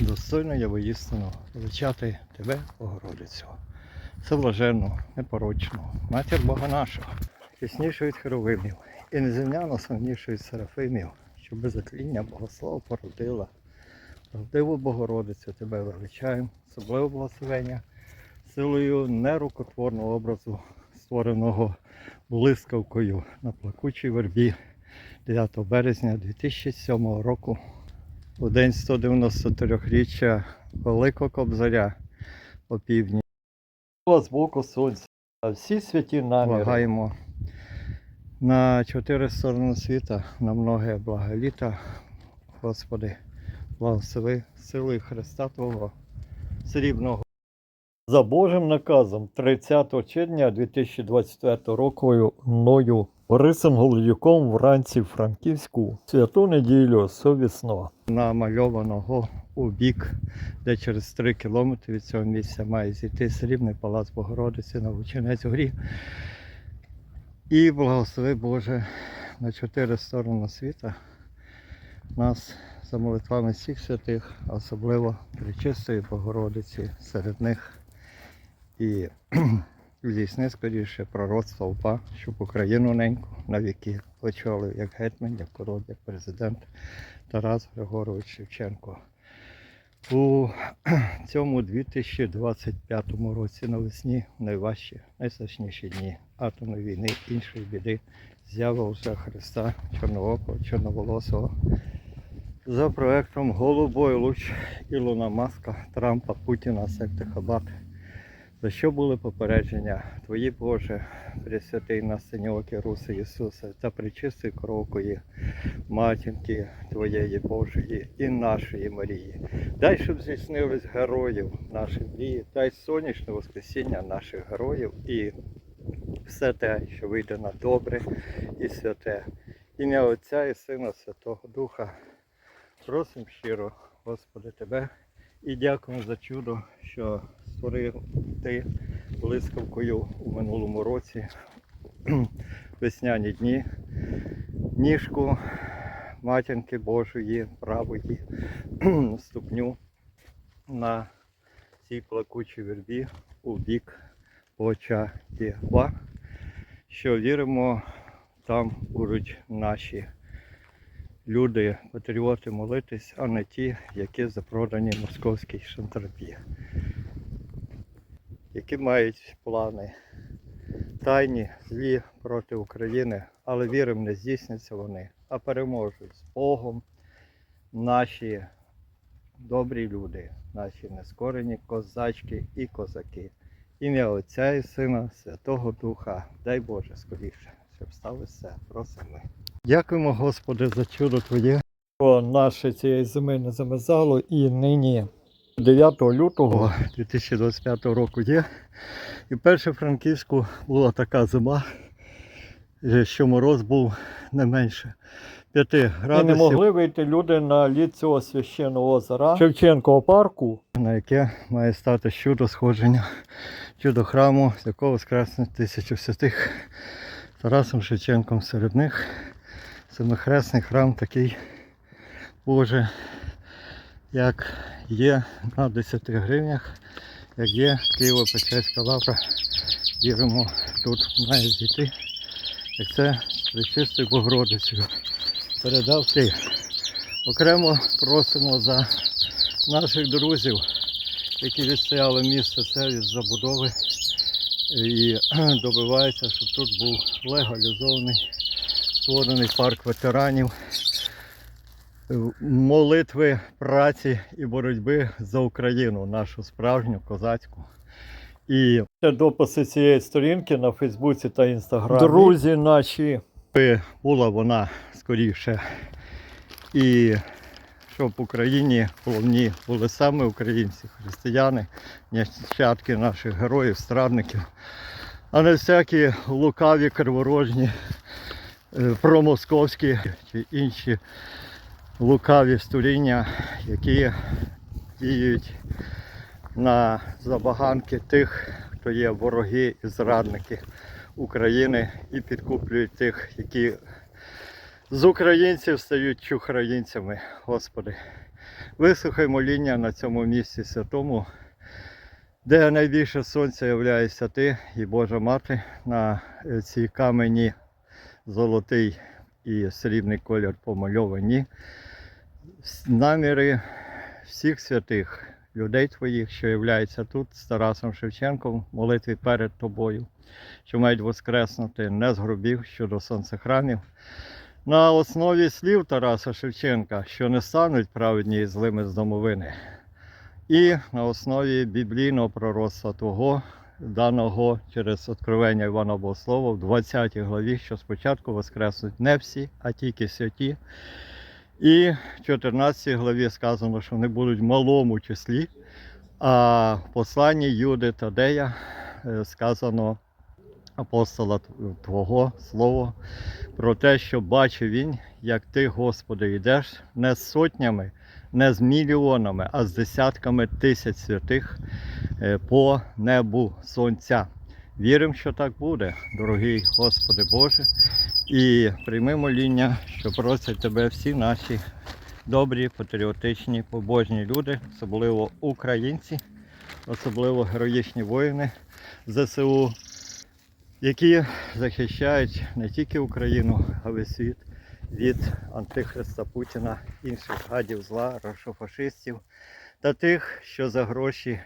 Достойно я воістину величати тебе, Богородицю. Це блаженну, непорочну, матір Бога нашого, яснішу від херовимів, і неземляно славнішу від серафимів, що без затління Богослова породила. Правдиву Богородицю тебе величаємо, особливо благословення, силою нерукотворного образу, створеного блискавкою на плакучій вербі 9 березня 2007 року у день 193-річчя Великого Кобзаря по півдні. З боку сонця. Всі святі наміри вагаємо на чотири сторони світа, на многе благоліта. Господи, благослови силою Христа Твого срібного. За Божим наказом 30 червня 2024 року мною Борисом Голодюком вранці в Франківську. Святу неділю совісно. Намальованого у бік, де через 3 кілометри від цього місця має зійти срібний палац Богородиці на Лучинець горі. І благослови Боже на чотири сторони світа нас за молитвами всіх святих, особливо Пречистої Богородиці серед них. І здійсни скоріше пророцтво УПА, щоб Україну неньку на віки очолив як гетьман, як король, як президент Тарас Григорович Шевченко. У цьому 2025 році навесні найважчі, найстрашніші дні атомної війни, іншої біди, з'ява вже Христа Чорноокого, Чорноволосого. За проектом Голубой луч Ілона Маска, Трампа, Путіна, секти Хабат. За що були попередження Твої Боже, Пресвятий нас Синьоки Руси Ісуса та причистої кровкої матінки Твоєї Божої і нашої Марії. Дай, щоб здійснились героїв наші мрії, дай сонячне воскресіння наших героїв і все те, що вийде на добре і святе. Ім'я Отця і Сина Святого Духа. Просим щиро, Господи, Тебе і дякуємо за чудо, що створив Ти блискавкою у минулому році. Весняні дні, ніжку матінки Божої, правої ступню на цій плакучій вербі у бік Оча Єгва, що віримо, там будуть наші люди, патріоти молитись, а не ті, які запродані московській шантропі, які мають плани тайні, злі проти України, але віримо, не здійсняться вони, а переможуть з Богом наші добрі люди, наші нескорені козачки і козаки. Ім'я Отця і Сина, Святого Духа, дай Боже скоріше, щоб сталося, просимо. Дякуємо, Господи, за чудо Твоє. Що наше цієї зими не замерзало і нині 9 лютого 2025 року є. І вперше в Франківську була така зима, е, що мороз був не менше 5 І градусів. не могли вийти люди на лід цього священного озера Шевченкового парку. на яке має стати чудо сходження, чудо храму, з якого воскресне тисячу святих Тарасом Шевченком серед них. Семихресний храм такий Боже, як є на 10 гривнях, як є Києво-Печерська лавра. Віримо, тут має зійти, як це причистою Богородицею. Передав ти. Окремо просимо за наших друзів, які відстояли місце це від забудови і добиваються, щоб тут був легалізований створений парк ветеранів, молитви, праці і боротьби за Україну, нашу справжню козацьку. І Це дописи цієї сторінки на Фейсбуці та Інстаграмі. Друзі наші, була вона скоріше. І щоб в Україні головні були саме українці, християни, нащадки наших героїв, страдників, а не всякі лукаві, криворожні, е, промосковські чи інші лукаві створіння, які діють на забаганки тих, хто є вороги і зрадники України і підкуплюють тих, які з українців стають чухраїнцями. Господи, Вислухай моління на цьому місці святому, де найбільше сонця являєшся ти і Божа Мати на е, цій камені золотий і срібний колір помальовані. Наміри всіх святих людей твоїх, що являються тут з Тарасом Шевченком, молитві перед тобою, що мають воскреснути не з гробів щодо сонцехрамів. На основі слів Тараса Шевченка, що не стануть праведні і злими з домовини. І на основі біблійного пророцтва Твого, даного через откровення Івана Богослова в 20 главі, що спочатку воскреснуть не всі, а тільки святі. І в 14 главі сказано, що вони будуть в малому числі. А в посланні Юди Тадея е, сказано апостола Твого Слово про те, що бачив він, як ти, Господи, йдеш не з сотнями, не з мільйонами, а з десятками тисяч святих е, по небу сонця. Віримо, що так буде, дорогий Господи Боже, і прийми моління, що просять тебе всі наші добрі, патріотичні, побожні люди, особливо українці, особливо героїчні воїни ЗСУ, які захищають не тільки Україну, а весь світ від антихриста Путіна, інших гадів зла, рашофашистів та тих, що за гроші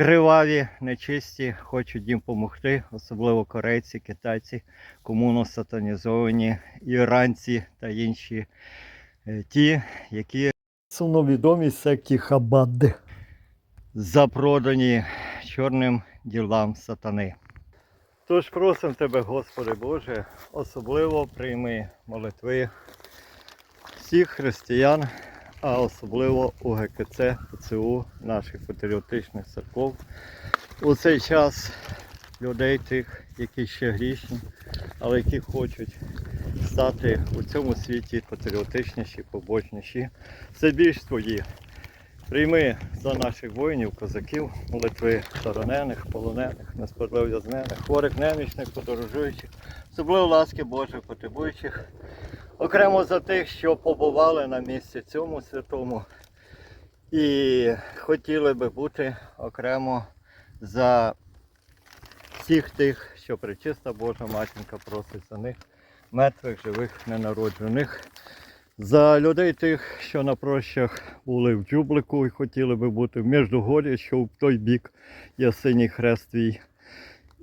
криваві, нечисті, хочуть їм допомогти, особливо корейці, китайці, комуно-сатанізовані, іранці та інші е, ті, які Сумновідомій секті Хабад. запродані чорним ділам сатани. Тож просимо тебе, Господи Боже, особливо прийми молитви всіх християн, а особливо УГКЦ, ПЦУ, наших патріотичних церков. У цей час людей тих, які ще грішні, але які хочуть стати у цьому світі патріотичніші, побожніші. Це більш твої. Прийми за наших воїнів, козаків, молитви сторонених, полонених, несправедлив'язнених, хворих, немічних, подорожуючих, особливо ласки Божої потребуючих, окремо за тих, що побували на місці цьому святому і хотіли би бути окремо за всіх тих, що причиста Божа матінка просить за них, мертвих, живих, ненароджених. За людей тих, що на прощах були в Джублику і хотіли би бути в Міждугорі, що в той бік є синій хрест твій,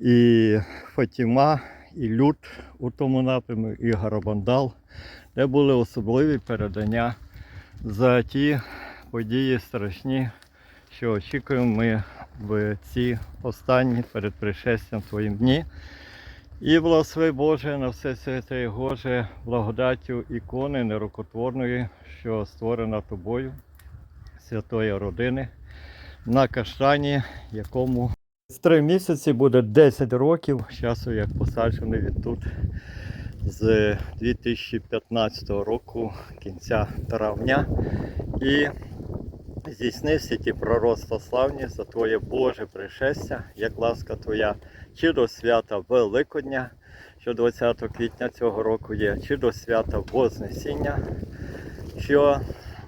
і Фатіма, і Люд у тому напрямі, і Гарабандал, де були особливі передання за ті події страшні, що очікуємо ми в ці останні перед пришестям Твоїм дні. І благослови Боже на все святе і Боже, благодаттю ікони нерукотворної, що створена тобою, святої родини, на каштані, якому з три місяці буде 10 років часу, як посаджений він тут з 2015 року, кінця травня. І здійснився ті пророцтва славні за Твоє Боже пришестя, як ласка Твоя, чи до свята Великодня, що 20 квітня цього року є, чи до свята Вознесіння, що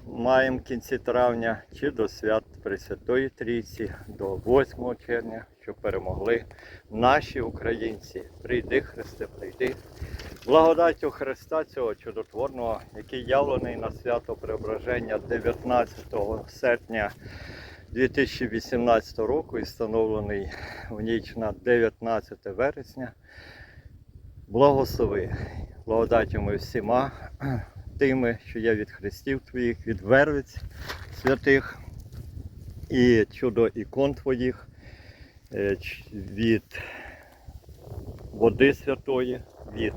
маємо в кінці травня, чи до свят Пресвятої Трійці, до 8 червня, що перемогли наші українці. Прийди, Христе, прийди. Благодаттю Христа цього чудотворного, який явлений на свято Преображення 19 серпня 2018 року і встановлений в ніч на 19 вересня. Благослови благодаттями всіма тими, що є від хрестів твоїх, від вервиць святих і чудо ікон твоїх, е, від води святої, від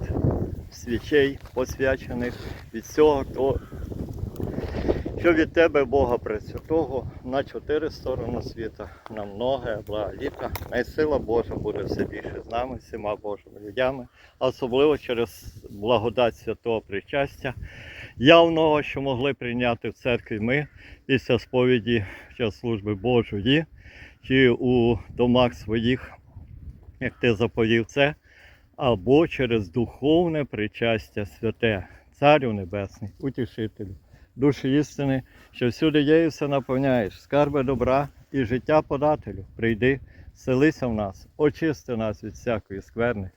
свічей посвячених, від всього, то, що від тебе, Бога Пресвятого, на чотири сторони світа, на многе блага літа. Найсила Божа буде все більше з нами, всіма Божими людьми, особливо через благодать святого причастя, явного, що могли прийняти в церкві ми після сповіді час служби Божої, чи у домах своїх, як ти заповів це або через духовне причастя святе, Царю Небесний, утішителю, душі істини, що всюди є все наповняєш, скарби добра і життя подателю. Прийди, селися в нас, очисти нас від всякої скверни.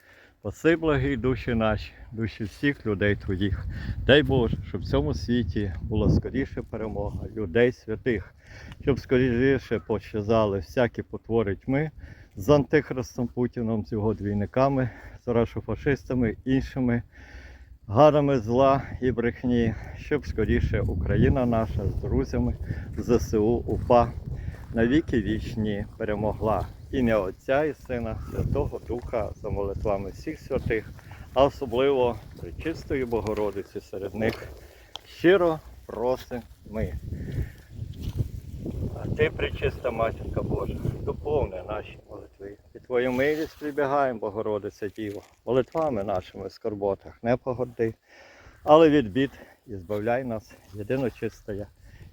Паси благі душі наші, душі всіх людей твоїх. Дай Боже, щоб в цьому світі була скоріше перемога людей святих, щоб скоріше пощазали всякі потвори тьми з антихристом Путіном, з його двійниками, з рашофашистами, іншими гадами зла і брехні, щоб скоріше Україна наша з друзями ЗСУ УПА навіки вічні перемогла. Ім'я Отця і Сина, Святого Духа за молитвами всіх святих, а особливо Пречистої Богородиці серед них. Щиро просимо ми. А ти, пречиста матінка Божа, доповни наші Твою милість прибігаємо, Богородиця Діво, молитвами нашими в скорботах не погоди, але від бід і збавляй нас, єдино чистая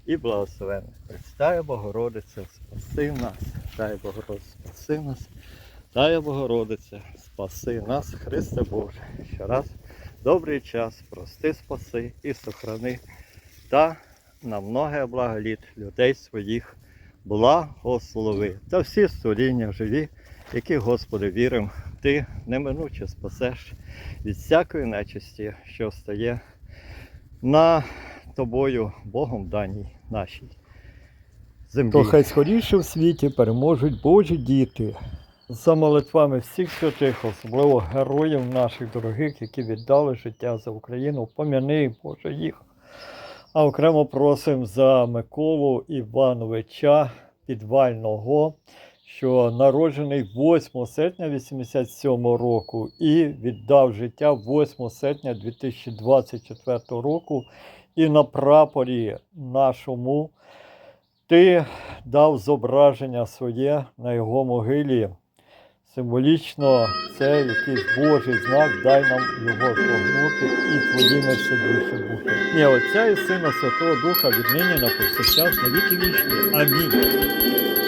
і благословенна. Представя Богородиця, спаси нас, дай Богородиця, спаси нас, дай Богородиця, спаси нас, Христе Боже. Щораз добрий час, прости, спаси і сохрани та на многе благоліт людей своїх благослови. Та всі створіння живі, які, Господи, віримо, Ти неминуче спасеш від всякої нечисті, що стає на тобою, Богом даній нашій землі. То хай скоріше в світі переможуть Божі діти. За молитвами всіх святих, особливо героїв наших дорогих, які віддали життя за Україну, пом'яни Боже їх. А окремо просимо за Миколу Івановича Підвального, що народжений 8 серпня 87 року і віддав життя 8 серпня 2024 року. І на прапорі нашому ти дав зображення своє на його могилі. Символічно це якийсь Божий знак, дай нам його згорнути і твоїми все більше бути. І Отця і Сина Святого Духа віднині на повсякчас на віки вічні. Амінь.